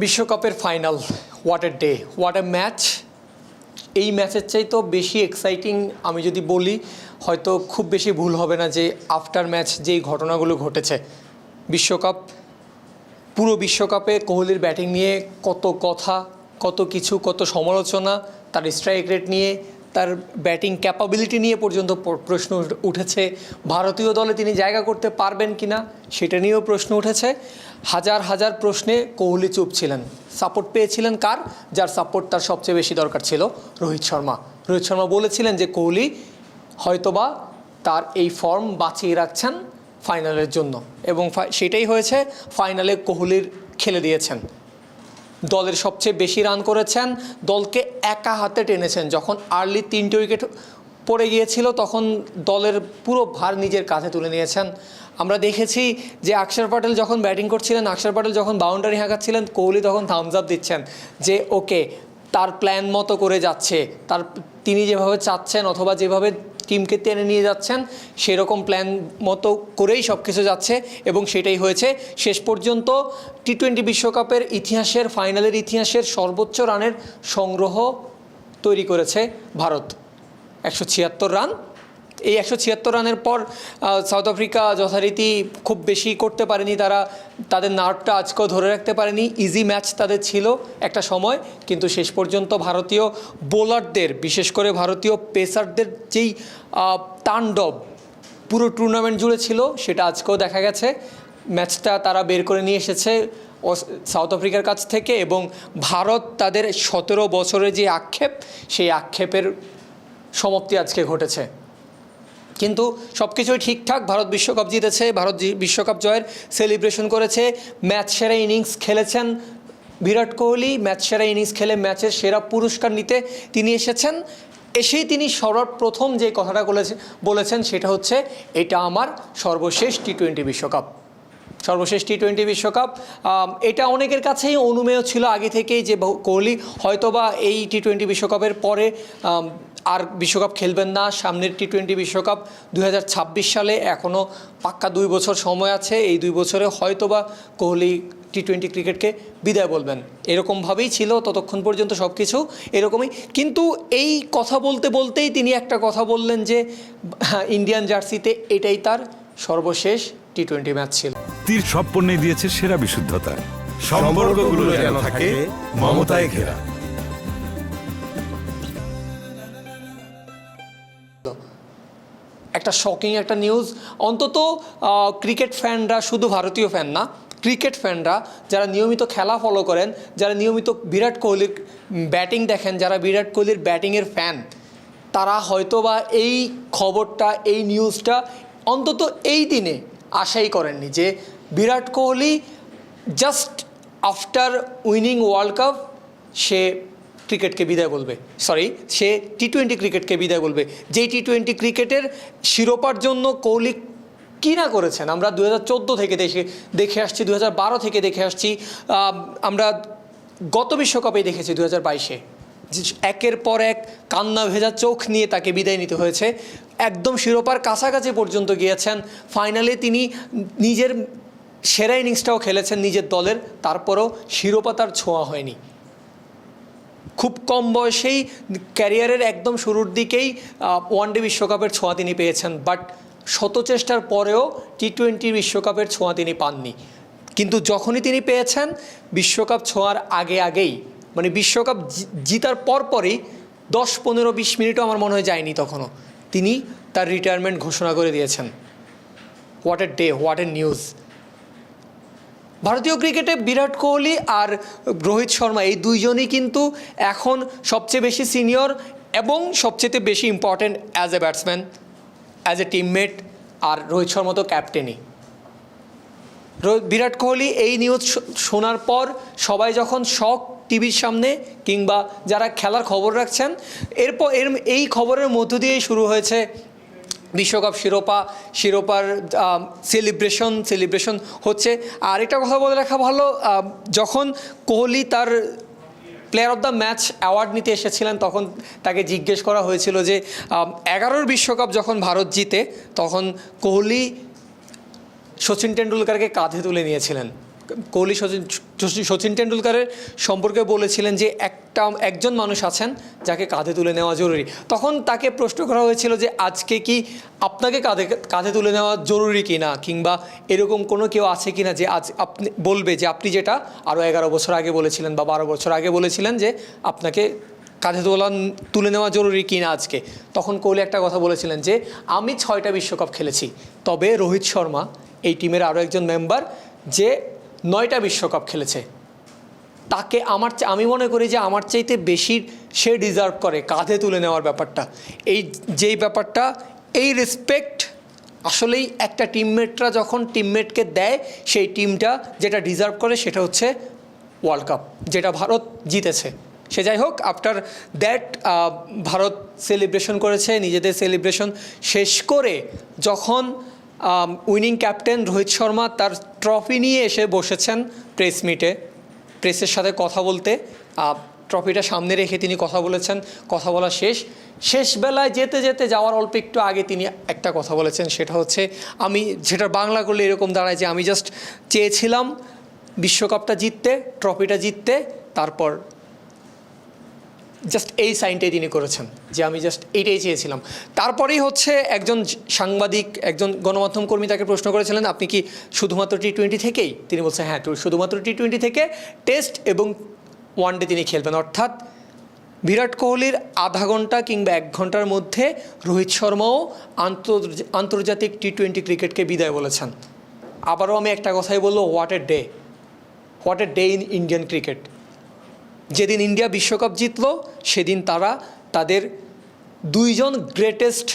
বিশ্বকাপের final what a day what a match এই ম্যাচের চাইতেও বেশি এক্সাইটিং আমি যদি বলি, হয়তো খুব বেশি ভুল হবে না যে আফটার ম্যাচ যেই ঘটনাগুলো ঘটেছে। বিশ্বকাপ, পুরো বিশ্বকাপে কোহলির ব্যাটিং নিয়ে কত কথা, কত কিছু, কত সমালোচনা, তার স্ট্রাইক রেট নিয়ে তার ব্যাটিং ক্যাপাবিলিটি নিয়ে পর্যন্ত প্রশ্ন উঠ- উঠেছে। ভারতীয় দলে তিনি জায়গা করতে পারবেন কি না সেটা নিয়েও প্রশ্ন উঠেছে। হাজার হাজার প্রশ্নে কোহলি চুপ ছিলেন। সাপোর্ট পেয়েছিলেন কার? যার সাপোর্ট তার সবচেয়ে বেশি দরকার ছিল, রোহিত শর্মা। রোহিত শর্মা বলেছিলেন যে কোহলি হয়তোবা তার এই ফর্ম বাঁচিয়ে রাখছেন ফাইনালের জন্য। এবং সেটাই হয়েছে ফাইনালে কোহলির খেলে দিয়েছেন। দলের সবচেয়ে বেশি রান করেছেন। দলকে একা হাতে টেনেছেন। যখন আর্লি তিনটে উইকেট পড়ে গিয়েছিল, তখন দলের পুরো ভার নিজের কাঁধে তুলে নিয়েছেন। আমরা দেখেছি যে অক্ষর প্যাটেল যখন ব্যাটিং করছিলেন অক্ষর প্যাটেল যখন বাউন্ডারি হাঁকাচ্ছিলেন, কোহলি তখন থামস আপ দিচ্ছেন যে, ওকে, তার প্ল্যান মতো করে যাচ্ছে। তার, তিনি যেভাবে চাচ্ছেন অথবা যেভাবে টিমকে টেনে নিয়ে যাচ্ছেন, সেরকম প্ল্যান মতো করেই সব কিছু যাচ্ছে এবং সেটাই হয়েছে। শেষ পর্যন্ত টি টোয়েন্টি বিশ্বকাপের ইতিহাসের, ফাইনালের ইতিহাসের সর্বোচ্চ রানের সংগ্রহ তৈরি করেছে ভারত। একশো ছিয়াত্তর রান এই একশো ছিয়াত্তর রানের পর সাউথ আফ্রিকা যথারীতি খুব বেশি করতে পারেনি তারা। তাদের নার্ভটা আজকেও ধরে রাখতে পারেনি। ইজি ম্যাচ তাদের ছিল একটা সময়, কিন্তু শেষ পর্যন্ত ভারতীয় বোলারদের, বিশেষ করে ভারতীয় পেসারদের যেই তাণ্ডব পুরো টুর্নামেন্ট জুড়ে ছিল, সেটা আজকেও দেখা গেছে। ম্যাচটা তারা বের করে নিয়ে এসেছে সাউথ আফ্রিকার কাছ থেকে এবং ভারত তাদের সতেরো বছরের যে আক্ষেপ, সেই আক্ষেপের সমাপ্তি আজকে ঘটেছে। কিন্তু সব কিছুই ঠিকঠাক, ভারত বিশ্বকাপ জিতেছে, ভারত বিশ্বকাপ জয়ের সেলিব্রেশন করেছে। ম্যাচ সেরা ইনিংস খেলেছেন বিরাট কোহলি। ম্যাচ সেরা ইনিংস খেলে ম্যাচের সেরা পুরস্কার নিতে তিনি এসেছেন। এসেই তিনি সর্বপ্রথম যে কথাটা বলেছে বলেছেন সেটা হচ্ছে, এটা আমার সর্বশেষ টি টোয়েন্টি বিশ্বকাপ। সর্বশেষ টি টোয়েন্টি বিশ্বকাপ। এটা অনেকের কাছেই অনুমেয় ছিল আগে থেকেই যে কোহলি হয়তোবা এই টি টোয়েন্টি বিশ্বকাপের পরে আর বিশ্বকাপ খেলবেন না। সামনের টি টোয়েন্টি বিশ্বকাপ দুই হাজার ছাব্বিশ সালে এখনও পাক্কা দুই বছর সময় আছে। এই দুই বছরে হয়তোবা কোহলি টি টোয়েন্টি ক্রিকেটকে বিদায় বলবেন। এরকমভাবেই ছিল ততক্ষণ পর্যন্ত সব কিছু এরকমই। কিন্তু এই কথা বলতে বলতেই তিনি একটা কথা বললেন যে, ইন্ডিয়ান জার্সিতে এটাই তার সর্বশেষ টি টোয়েন্টি ম্যাচ ছিল। তীর সব পণ্যে দিয়েছে সেরা বিশুদ্ধতা। সম্পর্কগুলো যেন থাকে মমতায় ঘেরা। একটা শকিং একটা নিউজ অন্তত ক্রিকেট ফ্যানরা শুধু ভারতীয় ফ্যান না ক্রিকেট ফ্যানরা যারা নিয়মিত খেলা ফলো করেন, যারা নিয়মিত বিরাট কোহলির ব্যাটিং দেখেন, যারা বিরাট কোহলির ব্যাটিংয়ের ফ্যান তারা হয়তো বা এই খবরটা, এই নিউজটা অন্তত এই দিনে আশাই করেননি যে Virat Kohli just after winning world cup সে ক্রিকেটকে বিদায় বলবে। সরি সে টি টোয়েন্টি ক্রিকেটকে বিদায় বলবে। যেই টি টোয়েন্টি ক্রিকেটের শিরোপার জন্য কৌলিক কী না করেছেন, আমরা দু হাজার চোদ্দ থেকে দেখে দেখে আসছি দু হাজার বারো থেকে দেখে আসছি আমরা গত বিশ্বকাপে দেখেছি দু হাজার বাইশে। একের পর এক কান্না ভেজা চোখ নিয়ে তাকে বিদায় নিতে হয়েছে। একদম শিরোপার কাছাকাছি পর্যন্ত গিয়েছেন। ফাইনালে তিনি নিজের সেরা ইনিংসটাও খেলেছেন নিজের দলের, তারপরও শিরোপা তার ছোঁয়া হয়নি। খুব কম বয়সেই ক্যারিয়ারের একদম শুরুর দিকেই ওয়ানডে বিশ্বকাপের ছোঁয়া তিনি পেয়েছেন। বাট শত চেষ্টার পরেও টি টোয়েন্টি বিশ্বকাপের ছোঁয়া তিনি পাননি। কিন্তু যখনই তিনি পেয়েছেন, বিশ্বকাপ ছোঁয়ার আগে আগেই মানে বিশ্বকাপ জিতার পরপরই দশ পনেরো বিশ মিনিটও আমার মনে হয় যায়নি তখনও। তিনি তার রিটায়ারমেন্ট ঘোষণা করে দিয়েছেন। What a day what a news ভারতীয় ক্রিকেটে বিরাট কোহলি আর রোহিত শর্মা, এই দুইজনই কিন্তু এখন সবচেয়ে বেশি সিনিয়র এবং সবচেয়ে বেশি important as a batsman as a teammate আর রোহিত শর্মা তো ক্যাপ্টেনই বিরাট কোহলি এই নিউজ শোনার পর সবাই যখন শখ টিভির সামনে কিংবা যারা খেলার খবর রাখছেন, এরপর, এর, এই খবরের মধ্য দিয়েই শুরু হয়েছে বিশ্বকাপ শিরোপা, শিরোপার সেলিব্রেশন সেলিব্রেশন হচ্ছে। আর একটা কথা বলে রাখা ভালো যখন কোহলি তার player of the match award নিতে এসেছিলেন, তখন তাকে জিজ্ঞেস করা হয়েছিল যে এগারোর বিশ্বকাপ যখন ভারত জিতে, তখন কোহলি সচিন টেন্ডুলকারকে কাঁধে তুলে নিয়েছিলেন। কোহলি সচিন সচিন টেন্ডুলকারের সম্পর্কে বলেছিলেন যে একটা, একজন মানুষ আছেন যাকে কাঁধে তুলে নেওয়া জরুরি। তখন তাকে প্রশ্ন করা হয়েছিল যে আজকে কি আপনাকে কাঁধে কাঁধে তুলে নেওয়া জরুরি কি না কিংবা এরকম কোনো কেউ আছে কি না যে আজ আপনি, বলবে যে আপনি যেটা আরও এগারো বছর আগে বলেছিলেন বা বারো বছর আগে বলেছিলেন যে আপনাকে কাঁধে তোলা, তুলে নেওয়া জরুরি কি না আজকে। তখন কোহলি একটা কথা বলেছিলেন যে আমি ছয়টা বিশ্বকাপ খেলেছি, তবে রোহিত শর্মা এই টিমের আরও একজন মেম্বার যে নয়টা বিশ্বকাপ খেলেছে। তাকে আমার আমি মনে করি যে আমার চাইতে বেশি সে ডিজার্ভ করে, কাঁধে তুলে নেওয়ার ব্যাপারটা। এই যেই ব্যাপারটা, এই রেসপেক্ট আসলেই একটা টিমমেটরা যখন টিমমেটকে দেয়, সেই টিমটা যেটা ডিজার্ভ করে সেটা হচ্ছে ওয়ার্ল্ড কাপ যেটা ভারত জিতেছে। সে যাই হোক আফটার দ্যাট ভারত সেলিব্রেশন করেছে, নিজেদের সেলিব্রেশন শেষ করে যখন উইনিং ক্যাপ্টেন রোহিত শর্মা তার ট্রফি নিয়ে এসে বসেছেন প্রেস মিটে। প্রেসের সাথে কথা বলতে ট্রফিটা সামনে রেখে তিনি কথা বলেছেন, কথা বলা শেষ। শেষ বেলায় যেতে যেতে যাওয়ার অল্প একটু আগে তিনি একটা কথা বলেছেন, সেটা হচ্ছে, আমি যেটা বাংলা করলে এরকম দাঁড়ায় যে আমি জাস্ট চেয়েছিলাম বিশ্বকাপটা জিততে, ট্রফিটা জিততে, তারপর জাস্ট এই সাইনটাই তিনি করেছেন, যে আমি জাস্ট এইটাই চেয়েছিলাম। তারপরেই হচ্ছে একজন সাংবাদিক, একজন গণমাধ্যম কর্মী তাকে প্রশ্ন করেছিলেন, আপনি কি শুধুমাত্র টি টোয়েন্টি থেকেই? তিনি বলছেন হ্যাঁ শুধুমাত্র টি টোয়েন্টি থেকে টেস্ট এবং ওয়ান ডে তিনি খেলবেন। অর্থাৎ বিরাট কোহলির আধা ঘণ্টা কিংবা এক ঘণ্টার মধ্যে রোহিত শর্মাও আন্তর- আন্তর্জাতিক টি টোয়েন্টি ক্রিকেটকে বিদায় বলেছেন। আবারও আমি একটা কথাই বলব what a day what a day in Indian cricket যেদিন ইন্ডিয়া বিশ্বকাপ জিতলো, সেদিন তারা তাদের দুইজন গ্রেটেস্ট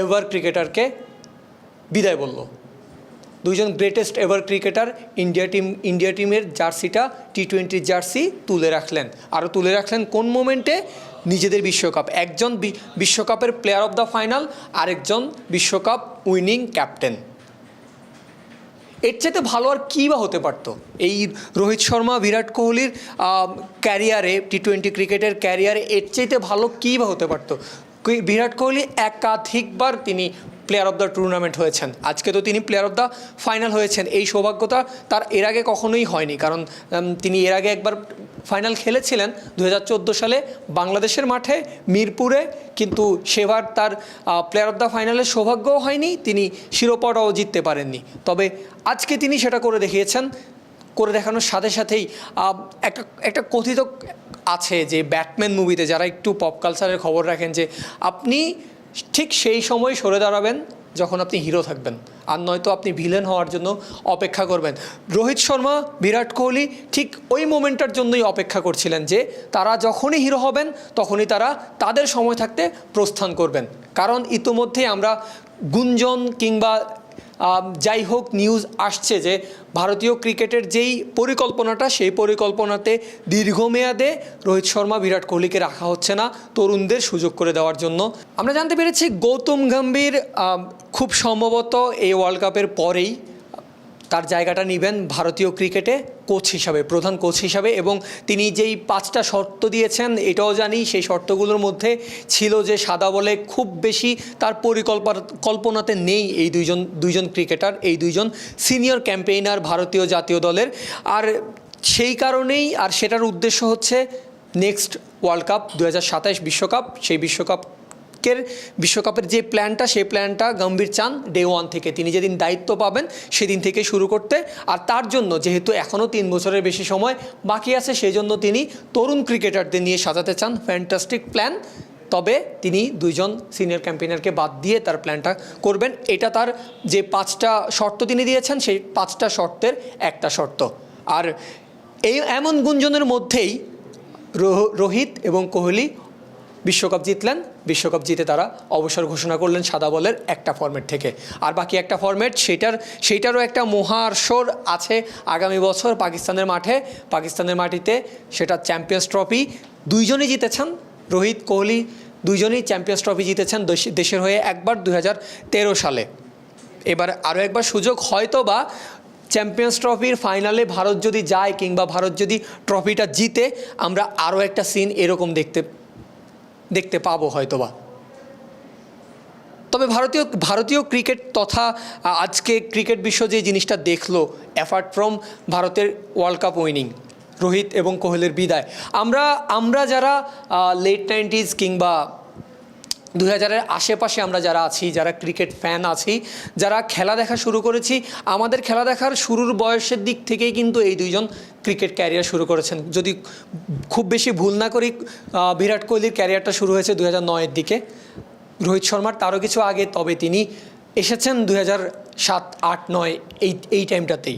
এভার ক্রিকেটারকে বিদায় বলল। দুইজন greatest ever cricketer India team India টিমের জার্সিটা টি টোয়েন্টির জার্সি তুলে রাখলেন। আরও তুলে রাখলেন কোন মোমেন্টে নিজেদের বিশ্বকাপ। একজন বিশ্বকাপের প্লেয়ার অফ দ্য ফাইনাল আরেকজন বিশ্বকাপ উইনিং ক্যাপ্টেন এর চাইতে ভালো আর কী বা হতে পারতো? এই রোহিত শর্মা, বিরাট কোহলির ক্যারিয়ারে টি টোয়েন্টি ক্রিকেটের ক্যারিয়ারে এর চাইতে ভালো কী বা হতে পারতো? বিরাট কোহলি একাধিকবার তিনি প্লেয়ার অফ দ্য টুর্নামেন্ট হয়েছেন। আজকে তো তিনি প্লেয়ার অফ দ্য ফাইনাল হয়েছেন। এই সৌভাগ্যতা তার এর আগে কখনোই হয়নি। কারণ তিনি এর আগে একবার ফাইনাল খেলেছিলেন দু হাজার চোদ্দ সালে বাংলাদেশের মাঠে মিরপুরে। কিন্তু সেবার তার প্লেয়ার অফ দ্য ফাইনালের সৌভাগ্যও হয়নি। তিনি শিরোপাটাও জিততে পারেননি। তবে আজকে তিনি সেটা করে দেখিয়েছেন। করে দেখানোর সাথে সাথেই একটা একটা কথিত আছে যে ব্যাটম্যান মুভিতে যারা একটু পপ কালচারের খবর রাখেন যে আপনি ঠিক সেই সময় সরে দাঁড়াবেন যখন আপনি হিরো থাকবেন। আর নয়তো আপনি ভিলেন হওয়ার জন্য অপেক্ষা করবেন। রোহিত শর্মা, বিরাট কোহলি ঠিক ওই মোমেন্টটার জন্যই অপেক্ষা করছিলেন যে, তারা যখনই হিরো হবেন, তখনই তারা তাদের সময় থাকতে প্রস্থান করবেন। কারণ ইতোমধ্যেই আমরা গুঞ্জন কিংবা যাই হোক নিউজ আসছে যে ভারতীয় ক্রিকেটের যেই পরিকল্পনাটা, সেই পরিকল্পনাতে দীর্ঘমেয়াদে রোহিত শর্মা, বিরাট কোহলিকে রাখা হচ্ছে না তরুণদের সুযোগ করে দেওয়ার জন্য। আমরা জানতে পেরেছি গৌতম গম্ভীর খুব সম্ভবত এই ওয়ার্ল্ড কাপের পরেই তার জায়গাটা নেবেন ভারতীয় ক্রিকেটে কোচ হিসাবে, প্রধান কোচ হিসাবে এবং তিনি যেই পাঁচটা শর্ত দিয়েছেন এটাও জানি, সেই শর্তগুলোর মধ্যে ছিল যে সাদা বলে খুব বেশি তার পরিকল্পনা কল্পনাতে নেই এই দুইজন দুইজন ক্রিকেটার, এই দুইজন সিনিয়র ক্যাম্পেইনার ভারতীয় জাতীয় দলের। আর সেই কারণেই, আর সেটার উদ্দেশ্য হচ্ছে নেক্সট ওয়ার্ল্ড কাপ দু বিশ্বকাপ, সেই বিশ্বকাপ এর বিশ্বকাপের যে প্ল্যানটা, সেই প্ল্যানটা গম্ভীর চান ডে ওয়ান থেকে। তিনি যেদিন দায়িত্ব পাবেন, সেদিন থেকে শুরু করতে। আর তার জন্য যেহেতু এখনও তিন বছরের বেশি সময় বাকি আছে সেই জন্য তিনি তরুণ ক্রিকেটারদের নিয়ে সাজাতে চান। ফ্যান্টাস্টিক প্ল্যান তবে তিনি দুইজন সিনিয়র ক্যাম্পেইনারকে বাদ দিয়ে তার প্ল্যানটা করবেন। এটা তার যে পাঁচটা শর্ত তিনি দিয়েছেন, সেই পাঁচটা শর্তের একটা শর্ত। আর এই এমন গুঞ্জনের মধ্যেই রোহ- রোহিত এবং কোহলি বিশ্বকাপ জিতলেন, বিশ্বকাপ জিতে তারা অবসর ঘোষণা করলেন সাদা বলের একটা ফর্মেট থেকে। আর বাকি একটা ফর্মেট সেটার সেইটারও একটা মহাসর আছে আগামী বছর পাকিস্তানের মাঠে। পাকিস্তানের মাটিতে সেটা চ্যাম্পিয়ন্স ট্রফি দুইজনই জিতেছেন রোহিত কোহলি, দুইজনই চ্যাম্পিয়ন্স ট্রফি জিতেছেন দেশ- দেশের হয়ে একবার দু হাজার তেরো সালে। এবার আরও একবার সুযোগ হয়তো বা চ্যাম্পিয়ন্স ট্রফির ফাইনালে ভারত যদি যায় কিংবা ভারত যদি ট্রফিটা জিতে, আমরা আরও একটা সিন এরকম দেখতে দেখতে পাবো হয়তোবা। তবে ভারতীয় ভারতীয় ক্রিকেট তথা আজকে ক্রিকেট বিশ্ব যে জিনিসটা দেখল অ্যাপার্ট ফ্রম ভারতের ওয়ার্ল্ড কাপ উইনিং রোহিত এবং কোহলির বিদায়। আমরা আমরা যারা লেট নাইনটিজ কিংবা দুই হাজারের আশেপাশে আমরা যারা আছি, যারা ক্রিকেট ফ্যান আছি, যারা খেলা দেখা শুরু করেছি, আমাদের খেলা দেখার শুরুর বয়সের দিক থেকেই কিন্তু এই দুইজন ক্রিকেট ক্যারিয়ার শুরু করেছেন। যদি খুব বেশি ভুল না করি বিরাট কোহলির ক্যারিয়ারটা শুরু হয়েছে দু হাজার নয়ের দিকে। রোহিত শর্মার তারও কিছু আগে, তবে তিনি এসেছেন দু সাত আট নয় এই এই টাইমটাতেই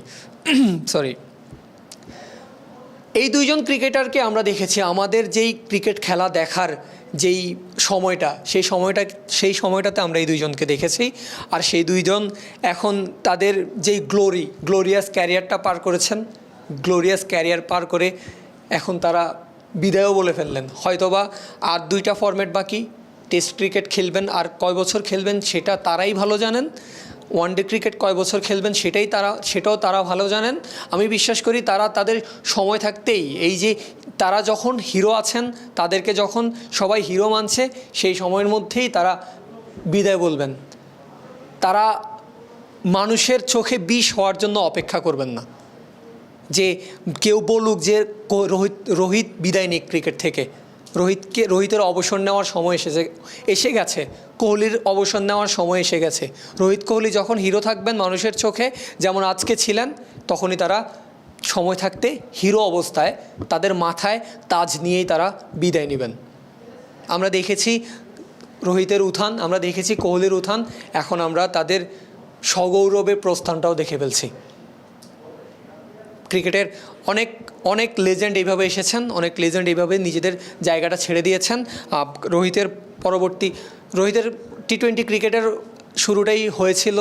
সরি এই দুইজন ক্রিকেটারকে আমরা দেখেছি, আমাদের যেই ক্রিকেট খেলা দেখার যেই সময়টা, সেই সময়টা, সেই সময়টাতে আমরা এই দুইজনকে দেখেছি। আর সেই দুইজন এখন তাদের যেই গ্লোরি গ্লোরিয়াস ক্যারিয়ারটা পার করেছেন গ্লোরিয়াস ক্যারিয়ার পার করে এখন তারা বিদায়ও বলে ফেললেন। হয়তোবা আর দুইটা ফর্ম্যাট বাকি টেস্ট ক্রিকেট খেলবেন আর কয় বছর খেলবেন সেটা তারাই ভালো জানেন। ওয়ান ডে ক্রিকেট কয় বছর খেলবেন সেটাই তারা, সেটাও তারা ভালো জানেন। আমি বিশ্বাস করি তারা তাদের সময় থাকতেই, এই যে তারা যখন হিরো আছেন, তাদেরকে যখন সবাই হিরো মানছে, সেই সময়ের মধ্যেই তারা বিদায় বলবেন। তারা মানুষের চোখে বিষ হওয়ার জন্য অপেক্ষা করবেন না। যে কেউ বলুক যে রোহিত রোহিত বিদায় নিক ক্রিকেট থেকে। রোহিতকে, রোহিতের অবসর নেওয়ার সময় এসেছে, এসে গেছে। কোহলির অবসর নেওয়ার সময় এসে গেছে। রোহিত কোহলি যখন হিরো থাকবেন মানুষের চোখে, যেমন আজকে ছিলেন, তখনই তারা সময় থাকতে হিরো অবস্থায় তাদের মাথায় তাজ নিয়েই তারা বিদায় নেবেন। আমরা দেখেছি রোহিতের উত্থান, আমরা দেখেছি কোহলির উত্থান, এখন আমরা তাদের সগৌরবের প্রস্থানটাও দেখে ফেলছি। ক্রিকেটের অনেক অনেক লেজেন্ড এইভাবে এসেছেন, অনেক লেজেন্ড এইভাবে নিজেদের জায়গাটা ছেড়ে দিয়েছেন। রোহিতের পরবর্তী, রোহিতের টি টোয়েন্টি ক্রিকেটের শুরুটাই হয়েছিল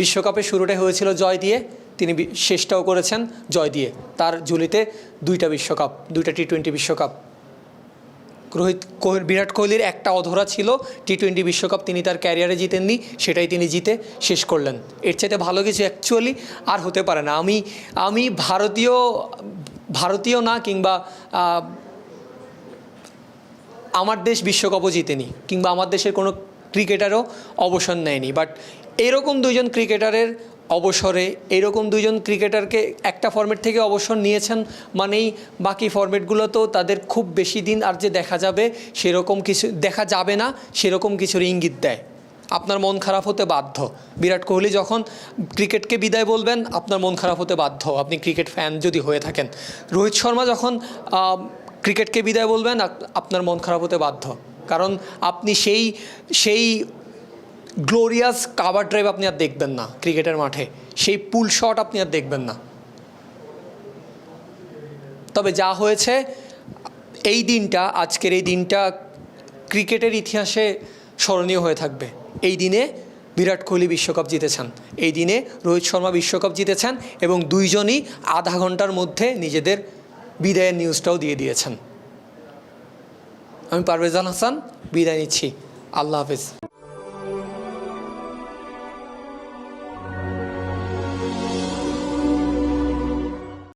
বিশ্বকাপের শুরুটাই হয়েছিল জয় দিয়ে, তিনি শেষটাও করেছেন জয় দিয়ে। তার ঝুলিতে দুইটা বিশ্বকাপ, দুইটা টি টোয়েন্টি বিশ্বকাপ। রোহিত কোহলি বিরাট কোহলির একটা অধরা ছিল। টি টোয়েন্টি বিশ্বকাপ তিনি তার ক্যারিয়ারে জিতেননি, সেটাই তিনি জিতে শেষ করলেন। এর চাইতে ভালো কিছু অ্যাকচুয়ালি আর হতে পারে না। আমি আমি ভারতীয় ভারতীয় না কিংবা আমার দেশ বিশ্বকাপও জিতেনি, কিংবা আমার দেশের কোনো ক্রিকেটারও অবসর নেয়নি। বাট এরকম দুইজন ক্রিকেটারের অবসরে এরকম দুইজন ক্রিকেটারকে একটা ফর্মেট থেকে অবসর নিয়েছেন মানেই বাকি ফর্মেটগুলো তো তাদের খুব বেশি দিন আর যে দেখা যাবে সেরকম কিছু, দেখা যাবে না, সেরকম কিছুর ইঙ্গিত দেয়। আপনার মন খারাপ হতে বাধ্য। বিরাট কোহলি যখন ক্রিকেটকে বিদায় বলবেন, আপনার মন খারাপ হতে বাধ্য। আপনি ক্রিকেট ফ্যান যদি হয়ে থাকেন। রোহিত শর্মা যখন ক্রিকেটকে বিদায় বলবেন আপনার মন খারাপ হতে বাধ্য। কারণ আপনি সেই সেই গ্লোরিয়াস কাভার ড্রাইভ আপনি আর দেখবেন না ক্রিকেটের মাঠে। সেই পুল শট আপনি আর দেখবেন না। তবে যা হয়েছে, এই দিনটা, আজকের এই দিনটা ক্রিকেটের ইতিহাসে স্মরণীয় হয়ে থাকবে। এই দিনে বিরাট কোহলি বিশ্বকাপ জিতেছেন। এই দিনে রোহিত শর্মা বিশ্বকাপ জিতেছেন এবং দুইজনই আধা ঘণ্টার মধ্যে নিজেদের বিদায়ের নিউজটাও দিয়ে দিয়েছেন। আমি পারভেজান হাসান, বিদায় নিচ্ছি। আল্লাহ হাফিজ।